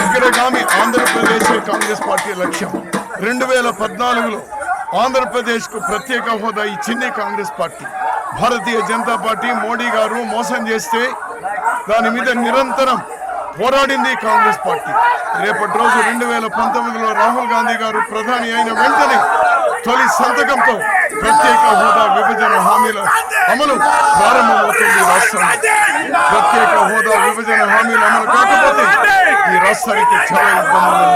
అగ్రగామి ఆంధ్రప్రదేశ్ కాంగ్రెస్ పార్టీ లక్ష్యం. రెండు వేల పద్నాలుగులో ఆంధ్రప్రదేశ్కు ప్రత్యేక హోదా ఇచ్చింది కాంగ్రెస్ పార్టీ. భారతీయ జనతా పార్టీ మోడీ గారు మోసం చేస్తే దాని మీద నిరంతరం పోరాడింది కాంగ్రెస్ పార్టీ. రేపటి రోజు రెండు వేల పంతొమ్మిదిలో రాహుల్ గాంధీ గారు ప్రధాని అయిన వెంటనే తొలి సంతకంతో ప్రత్యేక హోదా విభజన హామీల అమలు ప్రారంభమవుతుంది రాష్ట్రంలో ప్రత్యేక హోదా విభజన హామీల అమలు కాకపోతే ఈ రాష్ట్రానికి చాలా ఇబ్బందులు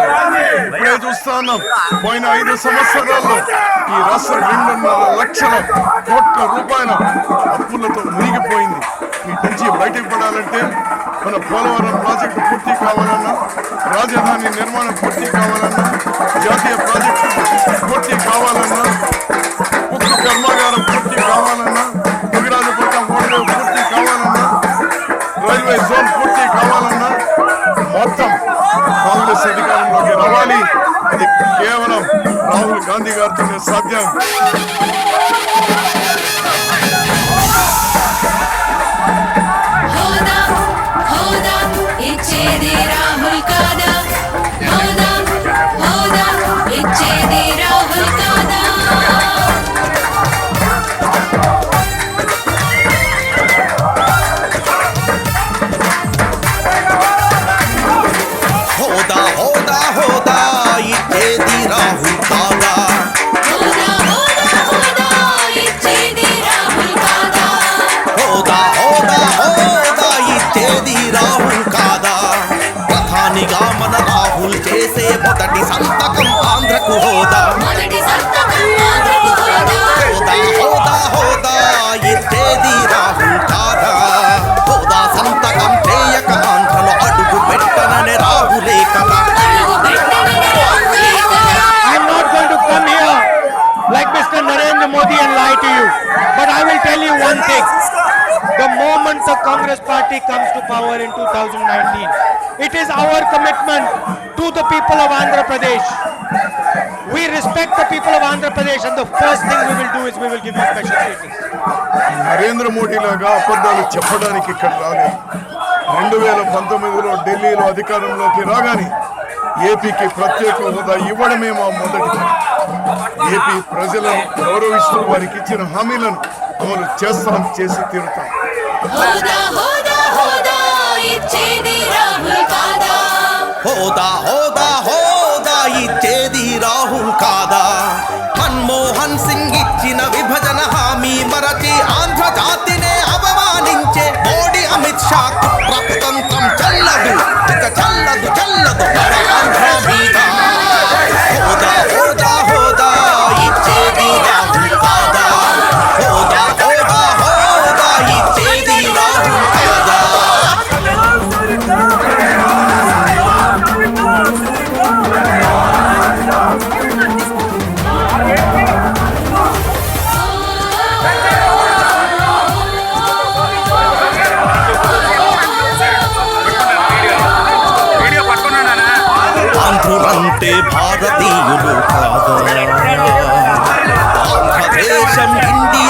ఇప్పుడే చూస్తా ఉన్నాం పోయిన ఐదు సంవత్సరాల్లో ఈ రాష్ట్రం రెండున్నర లక్షల కోట్ల రూపాయల అప్పులతో మునిగిపోయింది. వీటి నుంచి బయటకు పడాలంటే మన పోలవరం ప్రాజెక్టు పూర్తి కావాలన్నా రాజధాని నిర్మాణం పూర్తి కావాలన్నా జాతీయ ప్రాజెక్టు పూర్తి కావాలన్నా ఉక్కు కర్మాగారం పూర్తి కావాలన్నా దుగిరాజపట్నం ఓడరేవు పూర్తి కావాలన్నా రైల్వే జోన్ పూర్తి కావాలన్నా మొత్తం కాంగ్రెస్ అధికారంలోకి రావాలి. అది కేవలం రాహుల్ గాంధీ గారితోనే సాధ్యం. హోదా హోదా The moment the Congress party comes to power in 2019, it is our commitment to the people of Andhra Pradesh. We respect the people of Andhra Pradesh and the first thing we will do is we will give you special treatment. Narendra Modi లాగా అబద్ధాలు చెప్పడానికి ఇక్కడ రాలేదు రెండు వేల పంతొమ్మిదిలో ఢిల్లీలో అధికారంలోకి రాగానే ఏపీకి ప్రత్యేక హోదా ఇవ్వడమే మా మొదటి ఏపీ ప్రజలను గౌరవిస్తూ వారికి ఇచ్చిన హామీలను అమలు చేస్తాం చేసి తీరుతాం. హోదా హోదా హోదా ఇచ్చేది రాహుల్ కాదా? మన్మోహన్ సింగ్ ఇచ్చిన విభజన హామీ మరచి ఆంధ్ర జాతినే అవమానించే మోడీ అమిత్ షా పుట్టే భారతీయులు కాదు ఆంధ్రదేశం ఇండియా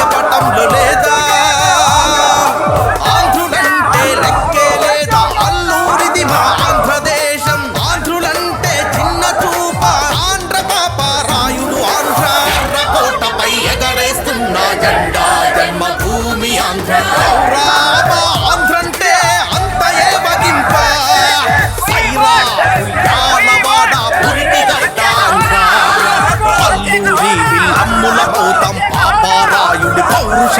తమ్ముల పాపారాయుడి పౌరుష